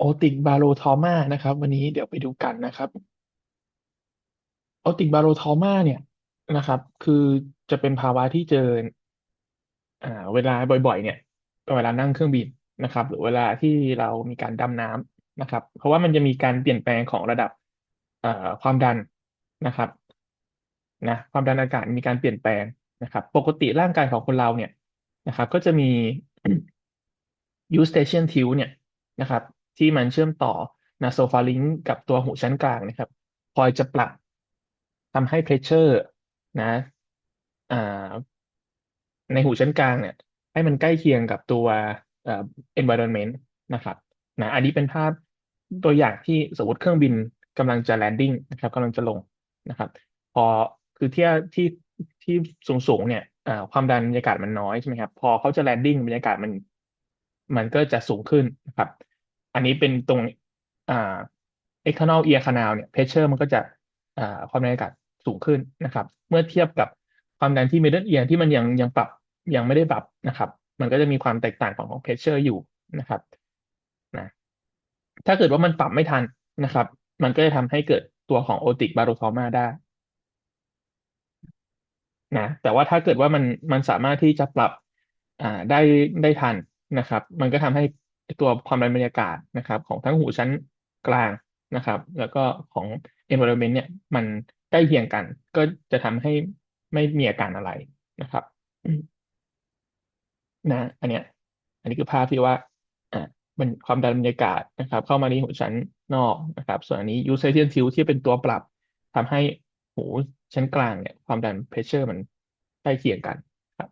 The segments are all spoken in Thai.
โอติกบาโลทอมานะครับ วันนี้เดี๋ยวไปดูกันนะครับโอติกบาโลทอมาเนี่ยนะครับ คือจะเป็นภาวะที่เจออ่าเวลาบ่อยๆ เนี่ยเวลานั่งเครื่องบินนะครับ หรือเวลาที่เรามีการดำน้ำนะครับ เพราะว่ามันจะมีการเปลี่ยนแปลงของระดับเอ่อความดันนะครับนะความดันอากาศมีการเปลี่ยนแปลงนะครับ ปกติร่างกายของคนเราเนี่ยนะครับ ก็จะมี Eustachian tube เนี่ยนะครับ ที่มันเชื่อมต่อ nasopharynx กับตัวหูชั้นกลางนะครับ คอยจะปรับทำให้ pressure นะในหูชั้นกลางเนี่ย ให้มันใกล้เคียงกับตัวเอ่อ environment นะครับนะอันนี้เป็นภาพตัวอย่างที่สมมติเครื่องบินกำลังจะ landing นะครับกำลังจะลงนะครับ พอคือที่ที่ที่สูงสูงเนี่ยความดันบรรยากาศมันน้อยใช่ไหมครับ พอเขาจะ landing บรรยากาศมัน มันก็จะสูงขึ้นนะครับ อันนี้เป็นตรงอ่า external ear canal เนี่ย pressure มันก็จะอ่าความดันอากาศสูงขึ้นนะครับ เมื่อเทียบกับความดันที่ middle ear ที่มันยังยังปรับยังไม่ได้ปรับนะครับ มันก็จะมีความแตกต่างของของ pressure อยู่นะครับนะถ้าเกิดว่ามันปรับไม่ทันนะครับ มันก็จะทำให้เกิดตัวของ otic barotrauma ได้นะแต่ว่าถ้าเกิดว่ามันมันสามารถที่จะปรับอ่าได้ได้ทันนะครับ มันก็ทำให้ ตัวความดันบรรยากาศนะครับ ของทั้งหูชั้นกลางนะครับ แล้วก็ของ environment เนี่ยมันใกล้เคียงกัน ก็จะทำให้ไม่มีอาการอะไรนะครับนะอันเนี้ย อันนี้คือภาพที่ว่าอ่ามันความดันบรรยากาศนะครับ เข้ามาในหูชั้นนอกนะครับ ส่วนอันนี้ Eustachian tube ที่เป็นตัวปรับทำให้หูชั้นกลางเนี่ย ความดันเพรสเชอร์มันใกล้เคียงกันครับ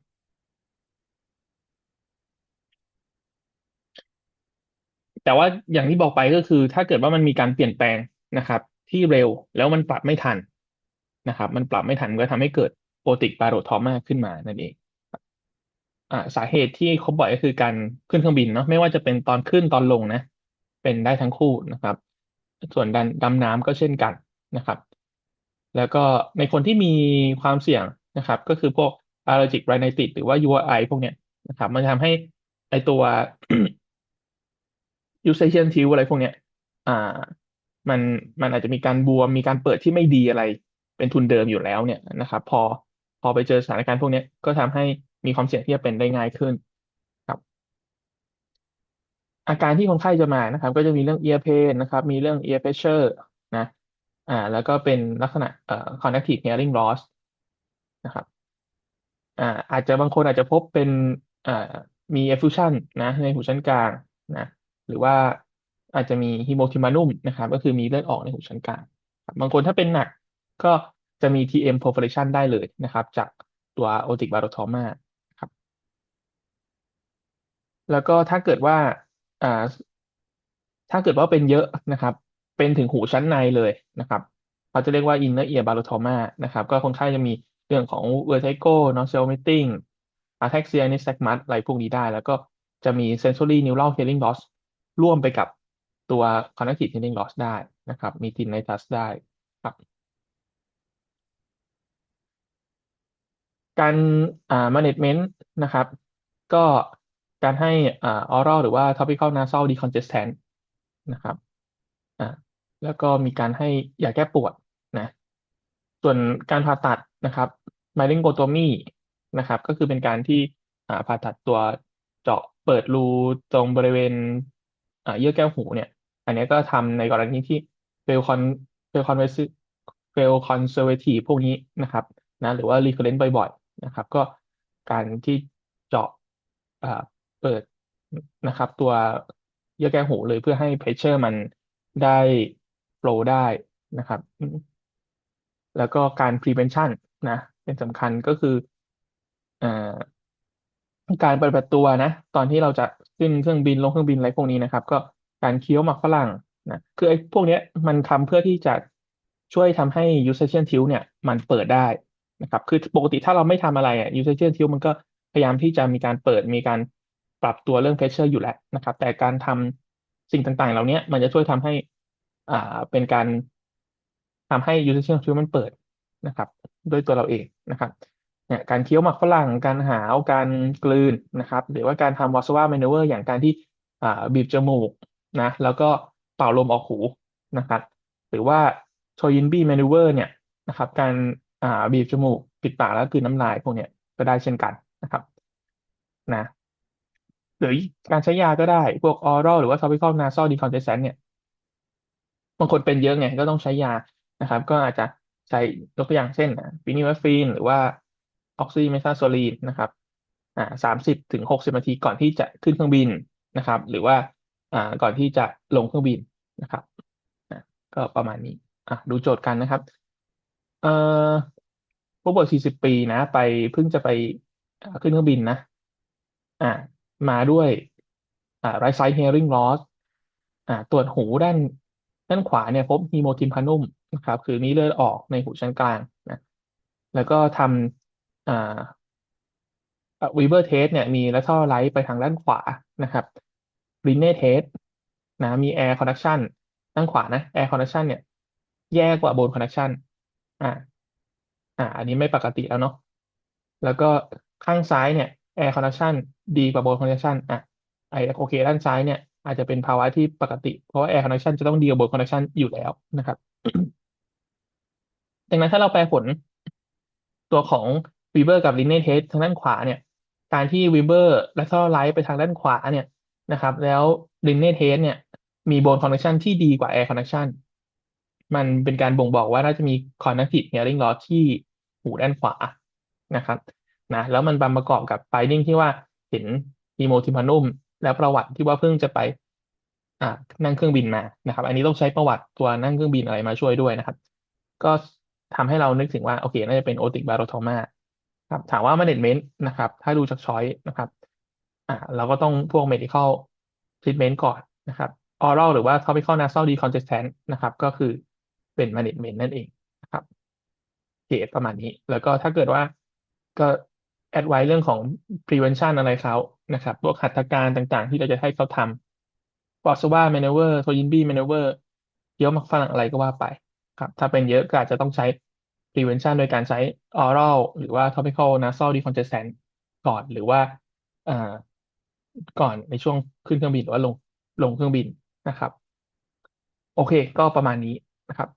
แต่ว่าอย่างที่บอกไปก็คือ ถ้าเกิดว่ามันมีการเปลี่ยนแปลงนะครับ ที่เร็วแล้วมันปรับไม่ทันนะครับ มันปรับไม่ทันก็ทำให้เกิดโอติกบาโรทอมาขึ้นมานั่นเองอ่าสาเหตุที่เขาบ่อกก็คือการขึ้นเครื่องบินเนาะไม่ว่าจะเป็นตอนขึ้นตอนลงนะ เป็นได้ทั้งคู่นะครับ ส่วนดันดำน้ำก็เช่นกันนะครับ แล้วก็ในคนที่มีความเสี่ยงนะครับ ก็คือพวก allergic rhinitis หรือว่า URI พวกเนี้ยนะครับ มันจะทำให้ไอตัว Eustachian tube อะไรพวกเนี้ย อ่า มันมันอาจจะมีการบวมมีการเปิดที่ไม่ดีอะไร เป็นทุนเดิมอยู่แล้วเนี่ยนะครับ พอพอไปเจอสถานการณ์พวกเนี้ยก็ทำให้มีความเสี่ยงที่จะเป็นได้ง่ายขึ้นครับ อาการที่คนไข้จะมานะครับ ก็จะมีเรื่อง ear pain นะครับ มีเรื่อง ear pressure นะอ่าแล้วก็เป็นลักษณะเอ่อ connective hearing loss นะครับอ่าอาจจะบางคนอาจจะพบเป็นอ่ามี effusion นะในหูชั้นกลางนะ หรือว่าอาจจะมีฮีโมทิมานุ่มนะครับ ก็คือมีเลือดออกในหูชั้นกลางบางคนถ้าเป็นหนักก็จะมี TM perforation ได้เลยนะครับ จากตัว otic barotrauma ครับ แล้วก็ถ้าเกิดว่าอ่าถ้าเกิดว่าเป็นเยอะนะครับ เป็นถึงหูชั้นในเลยนะครับเขาจะเรียกว่า inner ear barotrauma นะครับ ก็คนไข้จะมีเรื่องของ vertigo nausea vomiting ataxia nystagmus อะไรพวกนี้ได้ แล้วก็จะมี sensory neural hearing loss ร่วมไปกับตัว connective hearing loss ได้นะครับ มี tinnitus ได้ครับ การอ่า management นะครับ ก็การให้อ่า oral หรือว่า topical nasal decongestant นะครับอ่าแล้วก็มีการให้ยาแก้ปวดนะ ส่วนการผ่าตัดนะครับ myelinotomy นะครับ ก็คือเป็นการที่อ่าผ่าตัดตัวเจาะเปิดรูตรงบริเวณ เยื่อแก้วหูเนี่ย อันนี้ก็ทำในกรณีที่ fail con fail conservative fail conservative พวกนี้นะครับนะหรือว่า recurrent บ่อยๆนะครับ ก็การที่เจาะอ่าเปิดนะครับ ตัวเยื่อแก้วหูเลยเพื่อให้ pressure มันได้ flow ได้นะครับ แล้วก็การ prevention นะ เป็นสำคัญก็คืออ การปฏิบัติตัวนะ ตอนที่เราจะขึ้นเครื่องบินลงเครื่องบินอะไรพวกนี้นะครับ ก็การเคี้ยวหมากฝรั่งนะคือไอ้พวกเนี้ยมันทำเพื่อที่จะช่วยทำให้ Eustachian tube เนี่ยมันเปิดได้นะครับ คือปกติถ้าเราไม่ทำอะไรอะ Eustachian tube มันก็พยายามที่จะมีการเปิดมีการปรับตัวเรื่อง pressure อยู่แล้วนะครับ แต่การทำสิ่งต่างๆ เหล่านี้มันจะช่วยทำให้อ่าเป็นการทำให้ Eustachian tube มันเปิดนะครับ ด้วยตัวเราเองนะครับ เนี่ยการเคี้ยวหมากฝรั่งการหาวการกลืนนะครับ หรือว่าการทำวอสวาแมนูเวอร์อย่างการที่อ่าบีบจมูกนะแล้วก็เป่าลมออกหูนะครับ หรือว่าโชยินบี้แมนูเวอร์เนี่ยนะครับการอ่าบีบจมูกปิดปากแล้วกลืนน้ำลายพวกเนี้ยก็ได้เช่นกันนะครับนะหรือการใช้ยาก็ได้พวก oral หรือว่า topical nasal decongestant เนี่ยบางคนเป็นเยอะไงก็ต้องใช้ยานะครับ ก็อาจจะใช้ยกตัวอย่างเช่นฟินิเวอร์ฟีนหรือว่า ออกซิเมทาโซลีนนะครับอ่าสามสิบถึงหกสิบนาทีก่อนที่จะขึ้นเครื่องบินนะครับ หรือว่าอ่าก่อนที่จะลงเครื่องบินนะครับก็ประมาณนี้อะดูโจทย์กันนะครับเอ่อผู้ป่วยสี่สิบปีนะไปเพิ่งจะไปขึ้นเครื่องบินนะ อ่ามาด้วยอ่า right side hearing loss อ่าตรวจหูด้านด้านขวาเนี่ยพบฮีโมทิมพานุ่มนะครับ คือมีเลือดออกในหูชั้นกลางนะแล้วก็ทำ อ่าวีเบอร์เทสเนี่ยมีและท่อไลท์ไปทางด้านขวานะครับรินเน่เทสนะมีแอร์คอนดักชันด้านขวานะแอร์คอนดักชันเนี่ย แย่กว่าโบนคอนดักชันอ่าอ่า อันนี้ไม่ปกติแล้วเนาะแล้วก็ข้างซ้ายเนี่ยแอร์คอนดักชันดีกว่าโบนคอนดักชันอะไอโอเค ด้านซ้ายเนี่ยอาจจะเป็นภาวะที่ปกติ เพราะว่าแอร์คอนดักชันจะต้องดีกว่าโบนคอนดักชันอยู่แล้วนะครับดังนั้นถ้าเราแปลผลตัวของ วีเบอร์กับลินเน่เทสทางด้านขวาเนี่ย การที่วีเบอร์และก็ไลท์ไปทางด้านขวาเนี่ยนะครับ แล้วลินเน่เทสเนี่ย มีโบนคอนเนคชันที่ดีกว่าแอร์คอนเนคชันมันเป็นการบ่งบอกว่าน่าจะมีคอนเน c t i v e hearing loss ที่หูด้านขวานะครับนะแล้วมันประกอบกับไฟดิ้งที่ว่าเห็นฮีโมทิมพานุ่มแล้วประวัติที่ว่าเพิ่งจะไปอ่านั่งเครื่องบินมานะครับ อันนี้ต้องใช้ประวัติตัวนั่งเครื่องบินอะไรมาช่วยด้วยนะครับ ก็ทำให้เรานึกถึงว่า โอเค น่าจะเป็นโอติกบาโรโทมา ครับถามว่า management นะครับ ถ้าดูจากช้อยนะครับอ่าเราก็ต้องพวก medical treatment ก่อนนะครับ oral หรือว่า topical nasal decongestant นะครับ ก็คือเป็น management นั่นเองนะครับเกตประมาณนี้ แล้วก็ถ้าเกิดว่าก็แอดไว้เรื่องของ prevention อะไรเขานะครับ พวกหัตถการต่างๆ ที่เราจะให้เขาทำ p o s s a maneuver โ o ยินบี maneuver เยอะมักฝรั่งอะไรก็ว่าไปครับ ถ้าเป็นเยอะก็อาจจะต้องใช้ prevention โดยการใช้ oral หรือว่า topical nasal decongestant ก่อนหรือว่าอ่าก่อนในช่วงขึ้นเครื่องบินหรือว่าลงลงเครื่องบินนะครับ โอเค ก็ประมาณนี้นะครับ